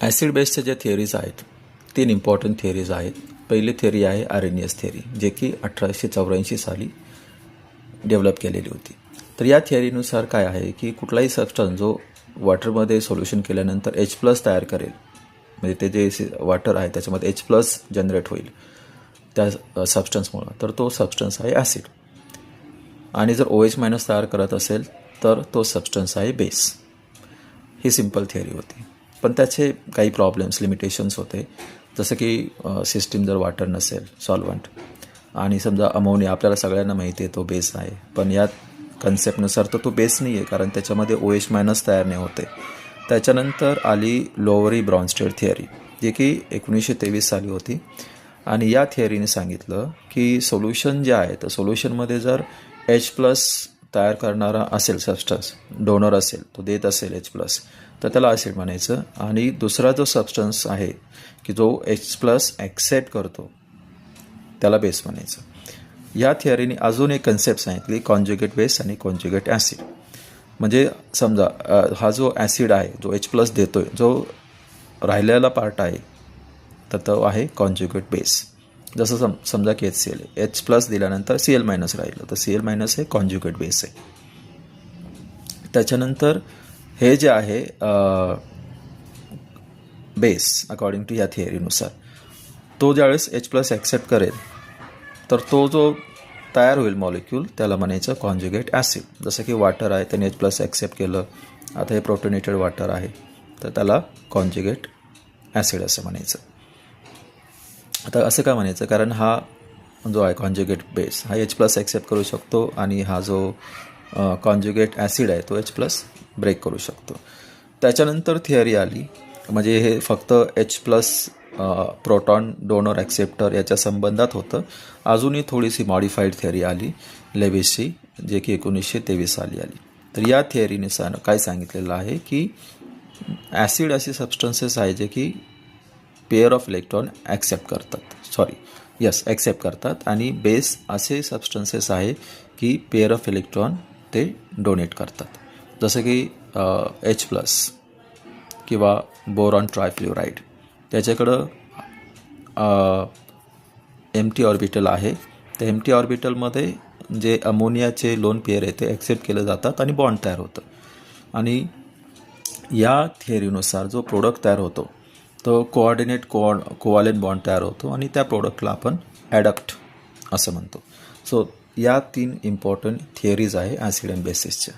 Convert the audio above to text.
Acid बेसच्या ज्या theories आहेत तीन इम्पॉर्टंट थिअरीज आहेत. पहिली थिअरी आहे आरेनियस थिअरी जे की अठराशे चौऱ्याऐंशी साली डेव्हलप केलेली होती. तर या थिअरीनुसार काय आहे की कुठलाही सबस्टन्स जो वॉटरमध्ये सोल्युशन केल्यानंतर एच प्लस तयार करेल म्हणजे ते जे वॉटर आहे त्याच्यामध्ये एच प्लस जनरेट होईल त्या सबस्टन्समुळं तर तो सबस्टन्स आहे ॲसिड आणि जर ओ एच मायनस तयार करत असेल तर तो सबस्टन्स आहे बेस ही सिंपल थिअरी होती. पण त्याचे काही प्रॉब्लेम्स लिमिटेशन्स होते. जसं की सिस्टीम जर वाटर नसेल सॉल्वंट आणि समजा अमोनिया आपल्याला सगळ्यांना माहिती आहे तो बेस आहे. पण या कन्सेप्टनुसार तर तो बेस नाही आहे कारण त्याच्यामध्ये ओ एच मायनस तयार नाही होते. त्याच्यानंतर आली लोवरी ब्रॉन्स्टेड थिअरी जी की एकोणीसशे तेवीस साली होती. आणि या थिअरीने सांगितलं की सोल्युशन जे आहे तर सोल्युशनमध्ये जर एच प्लस तयार करणारा असेल सबस्टन्स डोनर असेल तो देत असेल एच प्लस तर त्याला ॲसिड म्हणायचं. आणि दुसरा जो सबस्टन्स आहे की जो एच प्लस ॲक्सेप्ट करतो त्याला बेस म्हणायचं. या थिअरीने अजून एक कन्सेप्ट सांगितली कॉन्ज्युगेट बेस आणि कॉन्ज्युगेट ॲसिड म्हणजे समजा हा जो ॲसिड आहे जो एच प्लस देतो आहे जो राहिलेला पार्ट आहे तर तो आहे कॉन्ज्युगेट बेस जसं सम समजा की H C L H plus दिल्यानंतर सी एल मायनस राहिलं. तर सी एल मायनस हे कॉन्ज्युगेट बेस आहे. त्याच्यानंतर हे जे आहे बेस अकॉर्डिंग टू या थिअरीनुसार तो ज्यावेळेस एच प्लस ॲक्सेप्ट करेल तर तो जो तयार होईल मॉलिक्यूल त्याला म्हणायचं कॉन्ज्युगेट ॲसिड जसं की वॉटर आहे त्याने एच प्लस ॲक्सेप्ट केलं. आता हे प्रोटोनेटेड वॉटर आहे तर त्याला कॉन्ज्युगेट ॲसिड असं म्हणायचं. आता असं का म्हणायचं? कारण हा जो आहे कॉन्ज्युगेट बेस हा एच प्लस ॲक्सेप्ट करू शकतो आणि हा जो कॉन्ज्युगेट ॲसिड आहे तो एच प्लस ब्रेक करू शकतो. त्याच्यानंतर थिअरी आली. म्हणजे हे फक्त H plus proton donor acceptor याच्या संबंधात होतं. अजूनही थोडीशी मॉडिफाईड थिअरी आली. लेविसची जे की एकोणीसशे तेवीस साली आली. तर या थिअरीने सा काय सांगितलेलं आहे की ॲसिड असे सबस्टन्सेस आहे जे की पेअर ऑफ इलेक्ट्रॉन ॲक्सेप्ट करतात. सॉरी यस ॲक्सेप्ट करतात. आणि बेस असे सबस्टन्सेस आहे की पेअर ऑफ इलेक्ट्रॉन ते डोनेट करतात. जसं की एच प्लस किंवा बोरॉन ट्रायफ्ल्युराईड त्याच्याकडं एम टी ऑर्बिटल आहे. तर एम टी ऑर्बिटलमध्ये जे अमोनियाचे लोन पेअर आहे ते ॲक्सेप्ट केले जातात आणि बॉन्ड तयार होतं. आणि या थिअरीनुसार जो प्रोडक्ट तयार होतो तो कोऑर्डिनेट कोऑ कोवालेन बॉन्ड तयार होतो आणि त्या प्रोडक्टला आपण ॲडप्ट असं म्हणतो. सो या तीन इम्पॉर्टंट थिअरीज आहे ॲसिड अँड बेसिसच्या